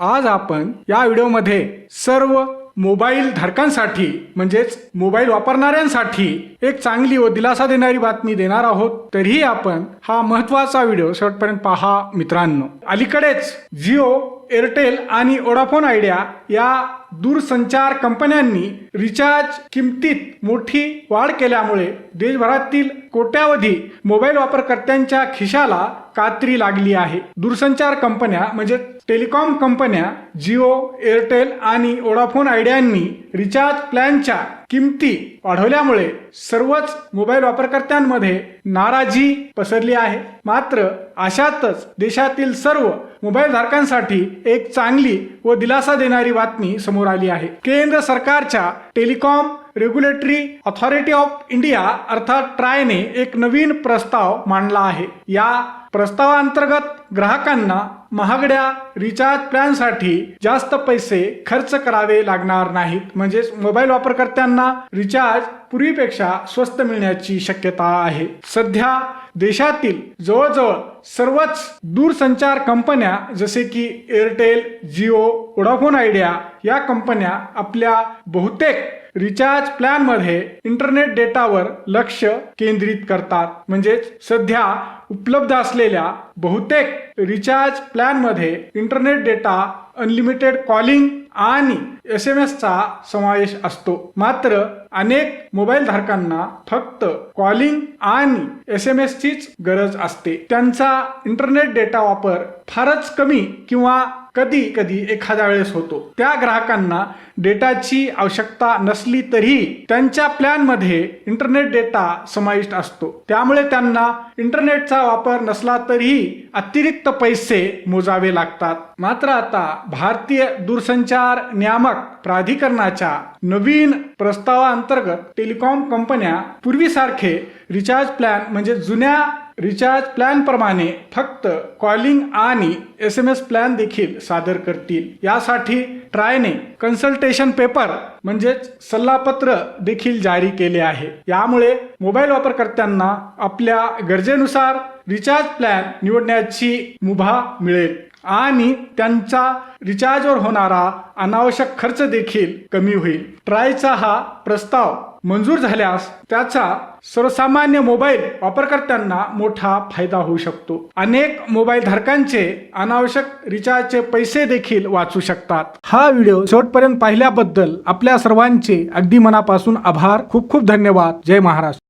आज आपण या व्हिडिओमध्ये सर्व मोबाईल धारकांसाठी म्हणजेच मोबाईल वापरणाऱ्यांसाठी एक चांगली व दिलासा देणारी बातमी देणार आहोत. तरीही आपण हा महत्त्वाचा व्हिडिओ शेवटपर्यंत पहा मित्रांनो. अलीकडेच जिओ एअरटेल आणि ओडाफोन आयडिया या दूरसंचार कंपन्यांनी रिचार्ज किमतीत मोठी वाढ केल्यामुळे देशभरातील कोट्यावधी मोबाईल वापरकर्त्यांच्या खिशाला कात्री लागली आहे. दूरसंचार कंपन्या म्हणजे टेलिकॉम कंपन्या जिओ एअरटेल आणि ओडाफोन आयडियांनी रिचार्ज प्लॅनच्या किमती वाढवल्यामुळे सर्वच मोबाईल वापरकर्त्यांमध्ये नाराजी पसरली आहे. मात्र अशातच देशातील सर्व मोबाईल धारकांसाठी एक चांगली व दिलासा देणारी बातमी समोर आली आहे. केंद्र सरकारच्या telecom regulatory authority of India अर्थात ट्रायने एक नवीन प्रस्ताव मांडला आहे. या प्रस्तावांतर्गत ग्राहकांना महागड्या रिचार्ज प्लॅनसाठी जास्त पैसे खर्च करावे लागणार नाहीत. म्हणजेच मोबाईल वापरकर्त्यांना रिचार्ज पूर्वीपेक्षा स्वस्त मिळण्याची शक्यता आहे. सध्या देशातील जवळजवळ सर्वच दूरसंचार कंपन्या जसे की एअरटेल जिओ वोडाफोन आयडिया या कंपन्या आपल्या बहुतेक रिचार्ज प्लॅनमध्ये इंटरनेट डेटावर लक्ष केंद्रित करतात. म्हणजेच सध्या उपलब्ध असलेल्या बहुतेक रिचार्ज प्लॅनमध्ये इंटरनेट डेटा अनलिमिटेड कॉलिंग आणि एस एम एसचा समावेश असतो. मात्र अनेक मोबाईल धारकांना फक्त कॉलिंग आणि एस एम एसचीच गरज असते. त्यांचा इंटरनेट डेटा वापर फारच कमी किंवा कधी कधी एखाद्या वेळेस होतो. त्या ग्राहकांना डेटाची आवश्यकता नसली तरी त्यांच्या प्लॅनमध्ये इंटरनेट डेटा समाविष्ट असतो. त्यामुळे त्यांना इंटरनेटचा वापर नसला तरीही अतिरिक्त पैसे मोजावे लागतात. मात्र आता भारतीय दूरसंचार नियामक प्राधिकरणाच्या नवीन प्रस्तावाअंतर्गत टेलिकॉम कंपन्या पूर्वीसारखे रिचार्ज प्लॅन म्हणजे जुन्या रिचार्ज प्लॅनप्रमाणे फक्त कॉलिंग आणि एस एम एस प्लॅन देखील सादर करतील. यासाठी ट्रायने कन्सल्टेशन पेपर म्हणजेच सल्लापत्र देखील जारी केले आहे. यामुळे मोबाईल वापरकर्त्यांना आपल्या गरजेनुसार रिचार्ज प्लॅन निवडण्याची मुभा मिळेल आणि त्यांचा रिचार्जवर होणारा अनावश्यक खर्च देखील कमी होईल. ट्रायचा हा प्रस्ताव मंजूर झाल्यास त्याचा सर्वसामान्य मोबाईल वापरकर्त्यांना मोठा फायदा होऊ शकतो. अनेक मोबाईल धारकांचे अनावश्यक रिचार्जचे पैसे देखील वाचू शकतात. हा व्हिडिओ शेवटपर्यंत पाहिल्याबद्दल आपल्या सर्वांचे अगदी मनापासून आभार. खूप खूप धन्यवाद. जय महाराष्ट्र.